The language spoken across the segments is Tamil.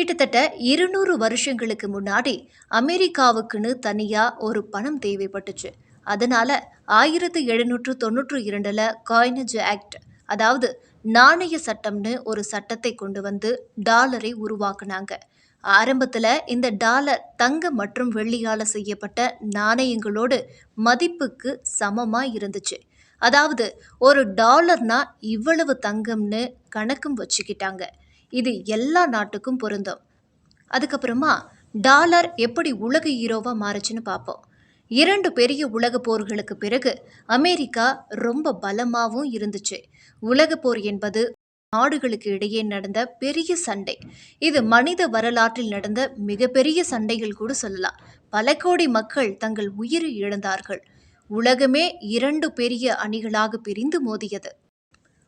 கிட்டத்தட்ட இருநூறு வருஷங்களுக்கு முன்னாடி அமெரிக்காவுக்குன்னு தனியாக ஒரு பணம் தேவைப்பட்டுச்சு. அதனால ஆயிரத்தி எழுநூற்று தொண்ணூற்று இரண்டில் காயினேஜ் ஆக்ட் அதாவது நாணய சட்டம்னு ஒரு சட்டத்தை கொண்டு வந்து டாலரை உருவாக்குனாங்க. ஆரம்பத்தில் இந்த டாலர் தங்கம் மற்றும் வெள்ளியால் செய்யப்பட்ட நாணயங்களோடு மதிப்புக்கு சமமாக இருந்துச்சு. அதாவது ஒரு டாலர்னா இவ்வளவு தங்கம்னு கணக்கும் வச்சுக்கிட்டாங்க. இது எல்லா நாட்டுக்கும் பொருந்தும். அதுக்கப்புறமா டாலர் எப்படி உலக ஹீரோவாக மாறுச்சுன்னு பார்ப்போம். இரண்டு பெரிய உலக போர்களுக்கு பிறகு அமெரிக்கா ரொம்ப பலமாகவும் இருந்துச்சு. உலக போர் என்பது நாடுகளுக்கு இடையே நடந்த பெரிய சண்டை. இது மனித வரலாற்றில் நடந்த மிகப்பெரிய சண்டைகள் கூட சொல்லலாம். பல கோடி மக்கள் தங்கள் உயிரை இழந்தார்கள். உலகமே இரண்டு பெரிய அணிகளாக பிரிந்து மோதியது.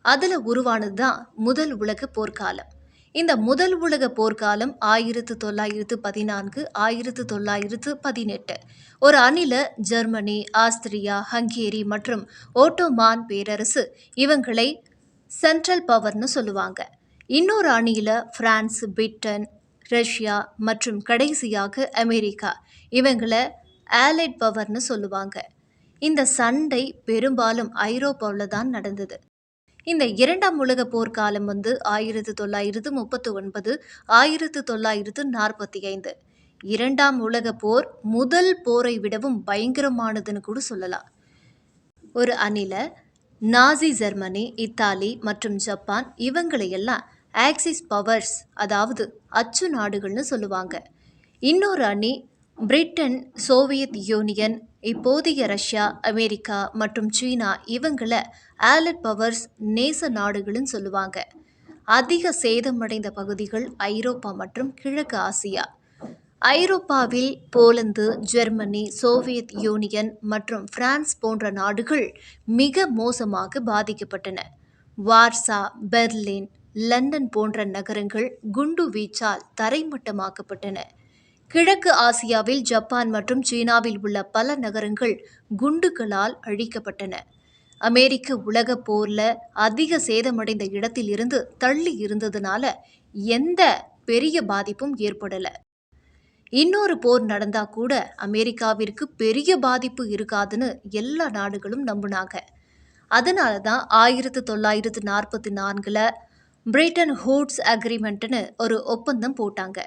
அதில் உருவானது தான் முதல் உலக போர்க்காலம். இந்த முதல் உலக போர்க்காலம் ஆயிரத்து தொள்ளாயிரத்து பதினான்கு ஆயிரத்து தொள்ளாயிரத்து பதினெட்டு. ஒரு அணில ஜெர்மனி ஆஸ்திரியா ஹங்கேரி மற்றும் ஓட்டோமான் பேரரசு இவங்களை சென்ட்ரல் பவர்னு சொல்லுவாங்க. இன்னொரு அணியில் பிரான்ஸ் பிரிட்டன் ரஷ்யா மற்றும் கடைசியாக அமெரிக்கா. இவங்களை ஆலைட் பவர்னு சொல்லுவாங்க. இந்த சண்டை பெரும்பாலும் ஐரோப்பாவில் தான் நடந்தது. இந்த இரண்டாம் உலக போர்க்காலம் வந்து ஆயிரத்து தொள்ளாயிரத்து முப்பத்து ஒன்பது ஆயிரத்து தொள்ளாயிரத்து நாற்பத்தி ஐந்து இரண்டாம் உலக போர் முதல் போரை விடவும் பயங்கரமானதுன்னு கூட சொல்லலாம். ஒரு அணில நாசி ஜெர்மனி இத்தாலி மற்றும் ஜப்பான் இவங்களையெல்லாம் ஆக்சிஸ் பவர்ஸ் அதாவது அச்சு நாடுகள்னு சொல்லுவாங்க. இன்னொரு அணி பிரிட்டன் சோவியத் யூனியன் இப்போதைய ரஷ்யா அமெரிக்கா மற்றும் சீனா இவங்கள ஆலட் பவர்ஸ் நேச நாடுகள்னு சொல்லுவாங்க. அதிக சேதமடைந்த பகுதிகள் ஐரோப்பா மற்றும் கிழக்கு ஆசியா. ஐரோப்பாவில் போலந்து ஜெர்மனி சோவியத் யூனியன் மற்றும் பிரான்ஸ் போன்ற நாடுகள் மிக மோசமாக பாதிக்கப்பட்டன. வார்சா பெர்லின் லண்டன் போன்ற நகரங்கள் குண்டு வீச்சால் தரைமட்டமாக்கப்பட்டன. கிழக்கு ஆசியாவில் ஜப்பான் மற்றும் சீனாவில் உள்ள பல நகரங்கள் குண்டுகளால் அழிக்கப்பட்டன. அமெரிக்க உலக போர்ல அதிக சேதமடைந்த இடத்தில் இருந்து தள்ளி இருந்ததுனால எந்த பெரிய பாதிப்பும் ஏற்படல. இன்னொரு போர் நடந்தா கூட அமெரிக்காவிற்கு பெரிய பாதிப்பு இருக்காதுன்னு எல்லா நாடுகளும் நம்பினாங்க. அதனால தான் ஆயிரத்து தொள்ளாயிரத்து நாற்பத்தி நான்கில் பிரிட்டன் ஹூட்ஸ் அக்ரிமெண்ட்னு ஒரு ஒப்பந்தம் போட்டாங்க.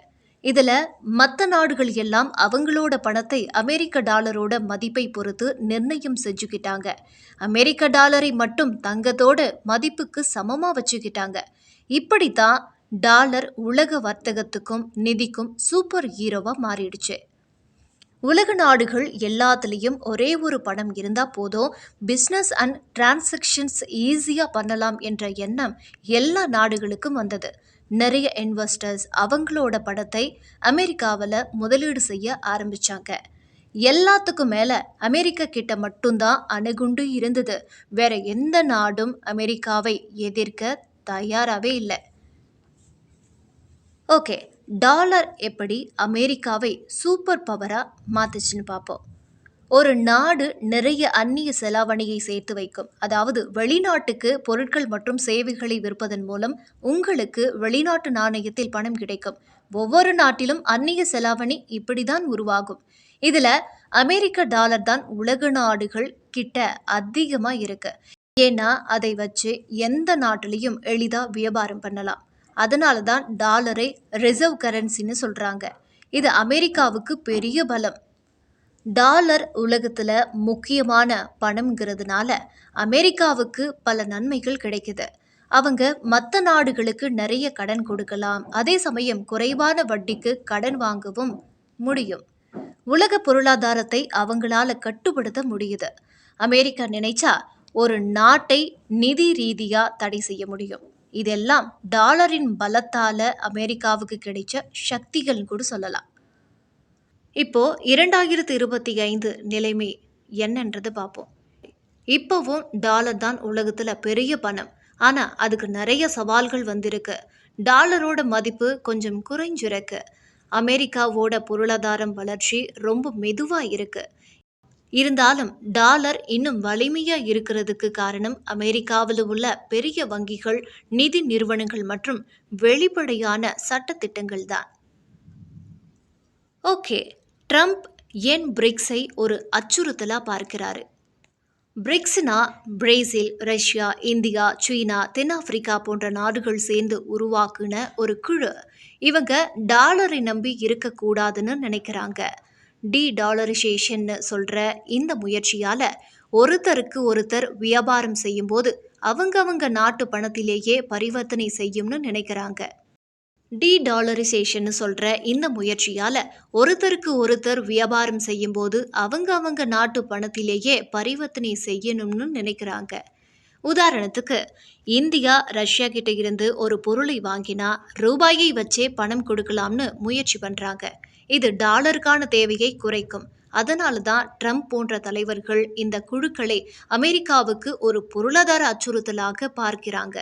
இதுல மற்ற நாடுகள் எல்லாம் அவங்களோட பணத்தை அமெரிக்க டாலரோட மதிப்பை பொறுத்து நிர்ணயம் செஞ்சுக்கிட்டாங்க. அமெரிக்க டாலரை மட்டும் தங்கத்தோட மதிப்புக்கு சமமா வச்சுக்கிட்டாங்க. இப்படித்தான் டாலர் உலக வர்த்தகத்துக்கும் நிதிக்கும் சூப்பர் ஹீரோவா மாறிடுச்சு. உலக நாடுகள் எல்லாத்துலேயும் ஒரே ஒரு பணம் இருந்தால் போதும் பிஸ்னஸ் அண்ட் டிரான்சாக்ஷன்ஸ் ஈஸியாக பண்ணலாம் என்ற எண்ணம் எல்லா நாடுகளுக்கும் வந்தது. நிறைய இன்வெஸ்டர்ஸ் அவங்களோட படத்தை அமெரிக்காவில் முதலீடு செய்ய ஆரம்பிச்சாங்க. எல்லாத்துக்கும் மேலே அமெரிக்கா கிட்ட மட்டும்தான் அணுகுண்டு இருந்தது. வேற எந்த நாடும் அமெரிக்காவை எதிர்க்க தயாராகவே இல்லை. ஓகே டாலர் எப்படி அமெரிக்காவை சூப்பர் பவராக மாற்றுச்சுன்னு பார்ப்போம் ஒரு நாடு நிறைய அந்நிய செலாவணியை சேர்த்து வைக்கும். அதாவது வெளிநாட்டுக்கு பொருட்கள் மற்றும் சேவைகளை விற்பதன் மூலம் உங்களுக்கு வெளிநாட்டு நாணயத்தில் பணம் கிடைக்கும். ஒவ்வொரு நாட்டிலும் அந்நிய செலாவணி இப்படிதான் உருவாகும். இதுல அமெரிக்க டாலர் தான் உலக நாடுகள் கிட்ட அதிகமா இருக்கு. ஏன்னா அதை வச்சு எந்த நாட்டிலையும் எளிதா வியாபாரம் பண்ணலாம். அதனால தான் டாலரை ரிசர்வ் கரன்சின்னு சொல்றாங்க. இது அமெரிக்காவுக்கு பெரிய பலம். டாலர் உலகத்தில் முக்கியமான பணம்ங்கிறதுனால அமெரிக்காவுக்கு பல நன்மைகள் கிடைக்குது. அவங்க மற்ற நாடுகளுக்கு நிறைய கடன் கொடுக்கலாம். அதே சமயம் குறைவான வட்டிக்கு கடன் வாங்கவும் முடியும். உலக பொருளாதாரத்தை அவங்களால கட்டுப்படுத்த முடியுது. அமெரிக்கா நினைச்சா ஒரு நாட்டை நிதி ரீதியாக தடை செய்ய முடியும். இதெல்லாம் டாலரின் பலத்தால அமெரிக்காவுக்கு கிடைச்ச சக்திகள் கூட சொல்லலாம். இப்போ இரண்டாயிரத்து இருபத்தி ஐந்து நிலைமை என்னன்றது பார்ப்போம். இப்போவும் டாலர் தான் உலகத்தில் பெரிய பணம். ஆனால் அதுக்கு நிறைய சவால்கள் வந்திருக்கு. டாலரோட மதிப்பு கொஞ்சம் குறைஞ்சிருக்கு. அமெரிக்காவோட பொருளாதாரம் வளர்ச்சி ரொம்ப மெதுவாக இருக்கு. இருந்தாலும் டாலர் இன்னும் வலிமையாக இருக்கிறதுக்கு காரணம் அமெரிக்காவில் உள்ள பெரிய வங்கிகள் நிதி நிறுவனங்கள் மற்றும் வெளிப்படையான சட்டத்திட்டங்கள் தான். ஓகே ட்ரம்ப் ஏன் பிரிக்ஸை ஒரு அச்சுறுத்தலாக பார்க்கிறாரு? பிரிக்ஸ்னா பிரேசில் ரஷ்யா இந்தியா சீனா தென்னாப்பிரிக்கா போன்ற நாடுகள் சேர்ந்து உருவாக்குன ஒரு குழு. இவங்க டாலரை நம்பி இருக்கக்கூடாதுன்னு நினைக்கிறாங்க. டி டாலரைசேஷன்னு சொல்கிற இந்த முயற்சியால் ஒருத்தருக்கு ஒருத்தர் வியாபாரம் செய்யும்போது அவங்கவங்க நாட்டு பணத்திலேயே பரிவர்த்தனை செய்யும்னு நினைக்கிறாங்க. டி டாலரைசேஷன் சொல்கிற இந்த முயற்சியால் ஒருத்தருக்கு ஒருத்தர் வியாபாரம் செய்யும்போது அவங்க அவங்க நாட்டு பணத்திலேயே பரிவர்த்தனை செய்யணும்னு நினைக்கிறாங்க. உதாரணத்துக்கு இந்தியா ரஷ்யா கிட்ட இருந்து ஒரு பொருளை வாங்கினா ரூபாயை வச்சே பணம் கொடுக்கலாம்னு முயற்சி பண்ணுறாங்க இது டாலருக்கான தேவையை குறைக்கும். அதனால தான் ட்ரம்ப் போன்ற தலைவர்கள் இந்த குழுக்களை அமெரிக்காவுக்கு ஒரு பொருளாதார அச்சுறுத்தலாக பார்க்கிறாங்க.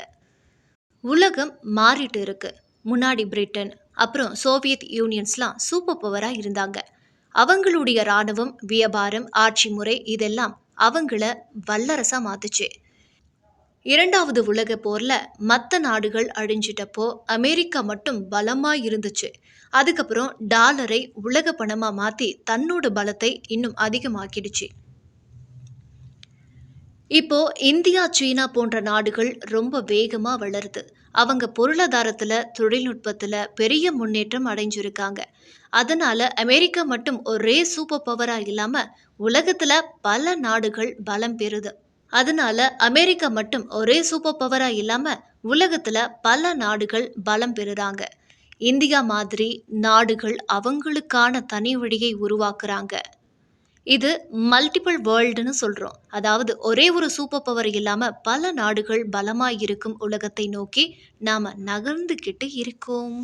உலகம் மாறிட்டு இருக்குது முன்னாடி பிரிட்டன் அப்புறம் சோவியத் யூனியன்ஸ்லாம் சூப்பர் பவராக இருந்தாங்க. அவங்களுடைய இராணுவம் வியாபாரம் ஆட்சி முறை இதெல்லாம் அவங்கள வல்லரசாக மாத்துச்சு. இரண்டாவது உலக போரில் மற்ற நாடுகள் அழிஞ்சிட்டப்போ அமெரிக்கா மட்டும் பலமாக இருந்துச்சு. அதுக்கப்புறம் டாலரை உலக பணமாக மாற்றி தன்னோட பலத்தை இன்னும் அதிகமாக்கிடுச்சு. இப்போ இந்தியா சீனா போன்ற நாடுகள் ரொம்ப வேகமாக வளருது. அவங்க பொருளாதாரத்தில் தொழில்நுட்பத்தில் பெரிய முன்னேற்றம் அடைஞ்சிருக்காங்க. அதனால அமெரிக்கா மட்டும் ஒரே சூப்பர் பவராக இல்லாமல் உலகத்தில் பல நாடுகள் பலம் பெறுது. அதனால அமெரிக்கா மட்டும் ஒரே சூப்பர் பவராக இல்லாமல் உலகத்தில் பல நாடுகள் பலம் பெறுறாங்க. இந்தியா மாதிரி நாடுகள் அவங்களுக்கான தனி வழியை உருவாக்குறாங்க. இது மல்டிபிள் வேர்ல்டுன்னு சொல்கிறோம் அதாவது ஒரே ஒரு சூப்பர் பவர் இல்லாமல் பல நாடுகள் பலமாக இருக்கும் உலகத்தை நோக்கி நாம் நகர்ந்துக்கிட்டு இருக்கோம்.